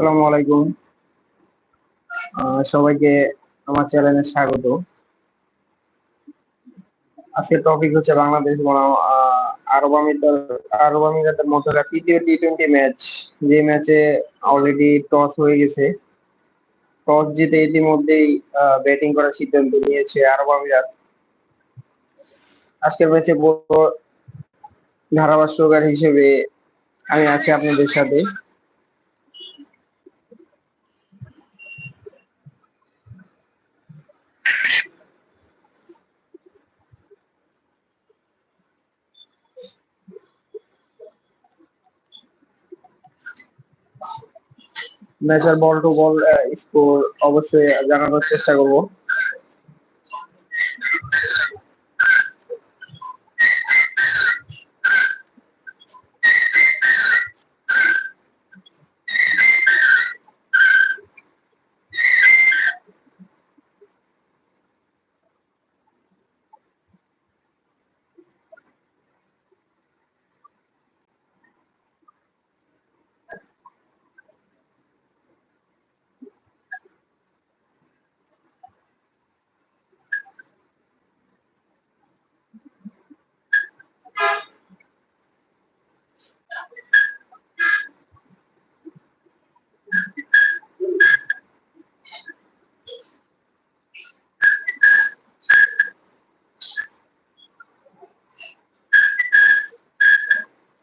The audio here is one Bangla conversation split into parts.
আসসালামু আলাইকুম। সবাইকে আমার চ্যানেলে স্বাগত। আজকের টপিক হচ্ছে বাংলাদেশ বনাম আরব আমিরাত আরব আমিরাতের মধ্যকার তৃতীয় টি টোয়েন্টি ম্যাচ যে ম্যাচে অলরেডি টস হয়ে গেছে। টস জিতে ইতিমধ্যেই ব্যাটিং করার সিদ্ধান্ত নিয়েছে আরব আমিরাত। আজকের ম্যাচে ধারাভাষ্যকার হিসেবে আমি আছি আপনাদের সাথে। ম্যাচের বল টু বল স্কোর অবশ্যই জানানোর চেষ্টা করব।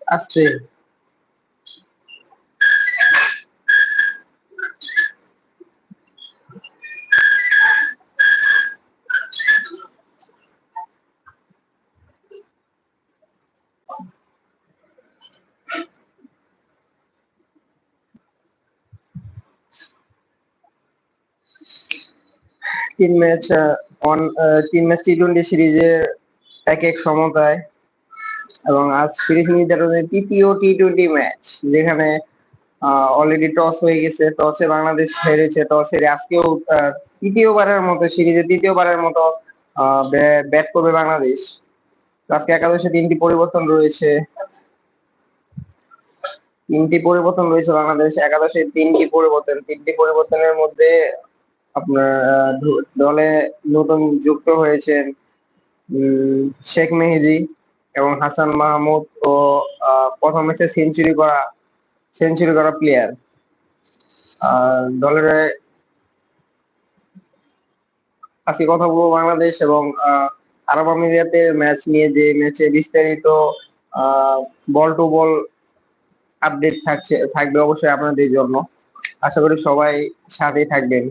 আস্তে তিন ম্যাচ অন তিন ম্যাচ টি টোয়েন্টি সিরিজের এক এক সমতায় এবং আজ সিরিজ নির্ধারণের তৃতীয় টি টোয়েন্টি ম্যাচ যেখানে অলরেডি টস হয়ে গেছে। টসে বাংলাদেশ হেরেছে। টস হেরে আজকেও তৃতীয়বারের মতো, সিরিজে তৃতীয়বারের মতো ব্যাট করবে বাংলাদেশ। আজকে একাদশে তিনটি পরিবর্তন রয়েছে। তিনটি পরিবর্তন রয়েছে বাংলাদেশ। একাদশে তিনটি পরিবর্তন। তিনটি পরিবর্তনের মধ্যে আপনার দলে নতুন যুক্ত হয়েছেন শেখ মেহেদি। এবং হাসান মাহমুদ ও প্রথম ম্যাচে সেঞ্চুরি করা সেঞ্চুরি করা প্লেয়ার দলের আজকে কথা বলব বাংলাদেশ এবং আরব আমিরাতের ম্যাচ নিয়ে যে ম্যাচে বিস্তারিত বল টু বল আপডেট থাকছে, থাকবে অবশ্যই আপনাদের জন্য। আশা করি সবাই সাথেই থাকবেন।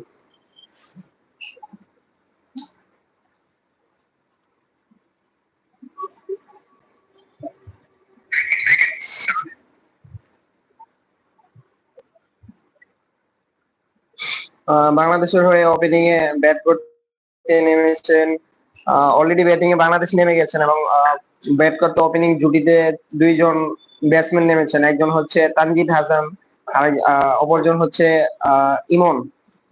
বাংলাদেশের হয়ে ওপেনিং এ ব্যাট করতে নেমেছেন। অলরেডি ব্যাটিং এ বাংলাদেশ নেমে গেছেন এবং ব্যাট করতে ওপেনিং জুটিতে দুইজন ব্যাটসম্যান নেমেছেন। একজন হচ্ছে তানজিদ হাসান আর অপরজন হচ্ছে ইমন।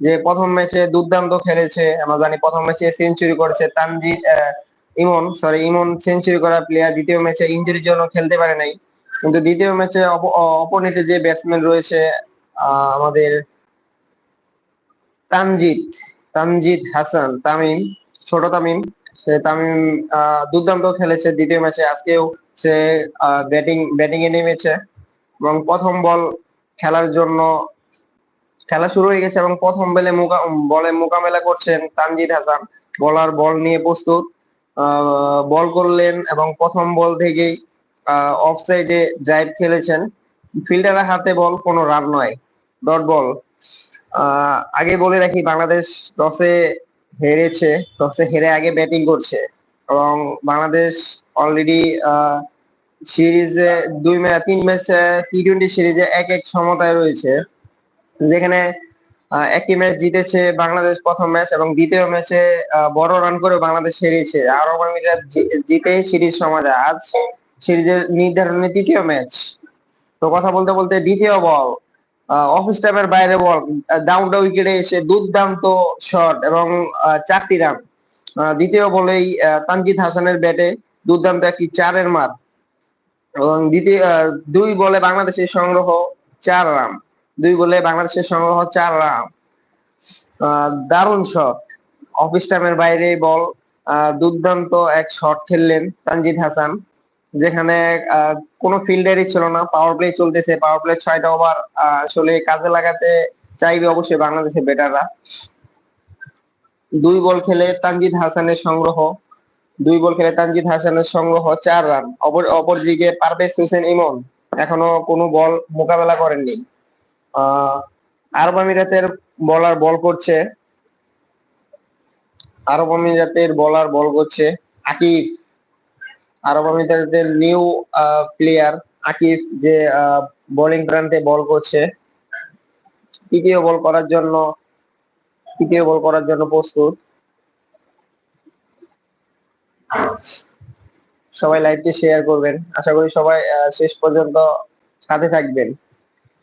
যে প্রথম ম্যাচে দুর্দান্ত খেলেছে আমরা জানি প্রথম ম্যাচে সেঞ্চুরি করেছে তানজিদ আহ, ইমন। সরি ইমন সেঞ্চুরি করা প্লেয়ার দ্বিতীয় ম্যাচে ইঞ্জুরির জন্য খেলতে পারে নাই। কিন্তু দ্বিতীয় ম্যাচে অপোনেন্টে যে ব্যাটসম্যান রয়েছে আমাদের তানজিদ তানজিদ হাসান, তামিম, ছোট তামিম। সে তামিম দুর্দান্ত খেলেছে দ্বিতীয় ম্যাচে। আজকেও সে ব্যাটিং ব্যাটিং এ নেমেছে এবং প্রথম বল খেলার জন্য খেলা শুরু হয়ে গেছে এবং প্রথম বলে বলে মোকাবেলা করছেন তানজিদ হাসান। বলার বল নিয়ে প্রস্তুত। বল করলেন এবং প্রথম বল থেকেই অফ সাইডে ড্রাইভ খেলেছেন। ফিল্ডারের হাতে বল কোনো রান নয়। Dot ball. আগে বলে রাখি, বাংলাদেশ টসে হেরেছে, টসে হেরে আগে ব্যাটিং করছে এবং বাংলাদেশ অলরেডি সিরিজে দুই ম্যাচ তিন ম্যাচ টি টোয়েন্টি সিরিজে এক এক সমতায় রয়েছে। যেখানে একটি ম্যাচ জিতেছে বাংলাদেশ প্রথম ম্যাচ এবং দ্বিতীয় ম্যাচে বড় রান করে বাংলাদেশ হেরেছে। আমিরাত জি- জিতে সিরিজ সমাজে আজ সিরিজের নির্ধারণে তৃতীয় ম্যাচ। তো কথা বলতে বলতে দ্বিতীয় বল। অফ স্টাম্পের বাইরে বল ডাউন দা উইকেটে এসে দুর্দান্ত শট এবং চারটি রান দ্বিতীয় বলেই তানজিদ হাসানের ব্যাটে দুর্দান্ত একটি চারের মার এবং দ্বিতীয় দুই বলে বাংলাদেশের সংগ্রহ চার রান দুই বলে বাংলাদেশের সংগ্রহ চার রান দারুণ শট অফিস টাইমের বাইরে বল দুর্দান্ত এক শট খেললেন তানজিদ হাসান। যেখানে কোনো ফিল্ডারই ছিল না। পাওয়ার প্লে চলতেছে পাওয়ার প্লে ছয়টা ওভার আসলে কাজে লাগাতে চাইবে অবশ্যই বাংলাদেশের ব্যাটাররা দুই বল খেলে তানজিদ হাসানের সংগ্রহ, দুই বল খেলে তানজিদ হাসানের সংগ্রহ, চার রান অপর অপরদিকে পারভেজ হোসেন ইমন, এখনও কোনো বল মোকাবেলা করেননি। আরব আমিরাতের বলার বল করছে। আরব আমিরাতের বলার বল করছে আকিফ আরব আমিরাতের নিউ প্লেয়ার আকিফ যে বোলিং প্রান্তে বল করছে, তৃতীয় বল করার জন্য, তৃতীয় বল করার জন্য প্রস্তুত। সবাই লাইভটি শেয়ার করবেন। আশা করি সবাই শেষ পর্যন্ত সাথে থাকবেন।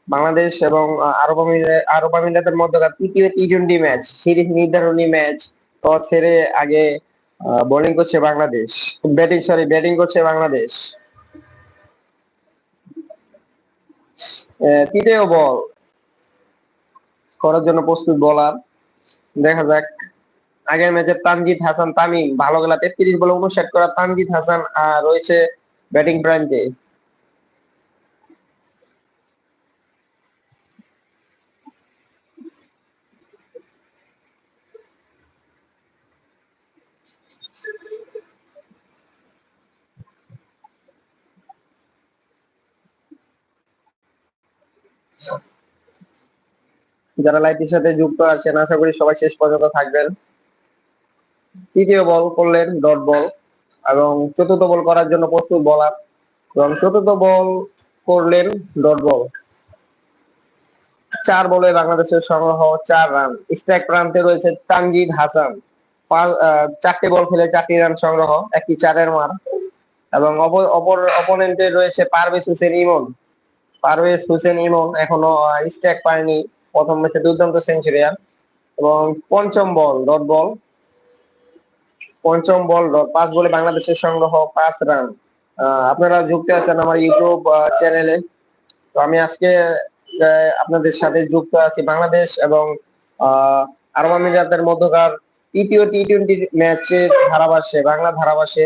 বাংলাদেশ এবং আরব আমিরাত আরব আমিরাতের মধ্যকার তৃতীয় টি টোয়েন্টি ম্যাচ সিরিজ নির্ধারণী ম্যাচ টস হেরে আগে বোলিং করছে বাংলাদেশ। ব্যাটিং সরি ব্যাটিং করছে বাংলাদেশ। তৃতীয় বল। করার জন্য প্রস্তুত বলার দেখা যাক। আগের ম্যাচে তানজিদ হাসান, তামিম ভালো খেলা, তেত্রিশ বলে উনষাট করা তানজিদ হাসান আর রয়েছে ব্যাটিং প্রান্তে যারা লাইভের সাথে যুক্ত আছেন, আশা করি সবাই শেষ পর্যন্ত থাকবেন। তৃতীয় বল করলেন ডট বল এবং চতুর্থ বল করার জন্য প্রস্তুত বলার এবং চতুর্থ বল করলেন ডট বল চার বলে বাংলাদেশের সংগ্রহ চার রান স্ট্রাইক প্রান্তে রয়েছে তানজিদ হাসান। চারটি বল খেলে চারটি রান সংগ্রহ, একটি চারের মার। এবং অপর অপর অপোনেন্টে রয়েছে পারভেজ হোসেন ইমন। পারভেজ হোসেন ইমন এখনও স্ট্রাইক পায়নি। প্রথম ম্যাচে দুর্দান্ত সেঞ্চুরিয়ান এবং পঞ্চম বল ডট বল পঞ্চম বল ডট পাঁচ বলে বাংলাদেশের সংগ্রহ পাঁচ রান আপনারা যুক্ত আছেন আমার ইউটিউব চ্যানেলে তো আমি আজকে আপনাদের সাথে যুক্ত আছি বাংলাদেশ এবং আরব আমিরাতের মধ্যকার তৃতীয় টি টোয়েন্টি ম্যাচের ধারাভাষ্যে, বাংলা ধারাভাষ্যে।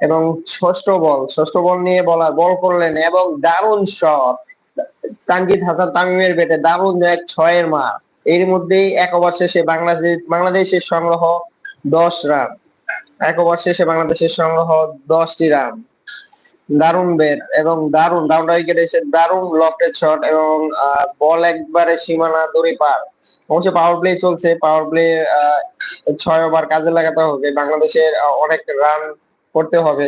এবং ষষ্ঠ বল ষষ্ঠ বল নিয়ে বলা বল করলেন এবং দারুণ শট তানজিদ হাসান তামিমের বেটে দারুণ এক ছয়ের মার। এর মধ্যেই এক ওভার শেষে বাংলাদেশ, বাংলাদেশের সংগ্রহ দশ রান। এক ওভার শেষে বাংলাদেশের সংগ্রহ দশটি রান। দারুণ বেট এবং দারুণ ডাউন উইকেট এসে দারুণ লকেট শট এবং বল একবারে সীমানা দড়ি পার। অবশ্য পাওয়ার প্লে চলছে পাওয়ার প্লে ছয় ওভার কাজে লাগাতে হবে। বাংলাদেশের অনেক রান করতে হবে।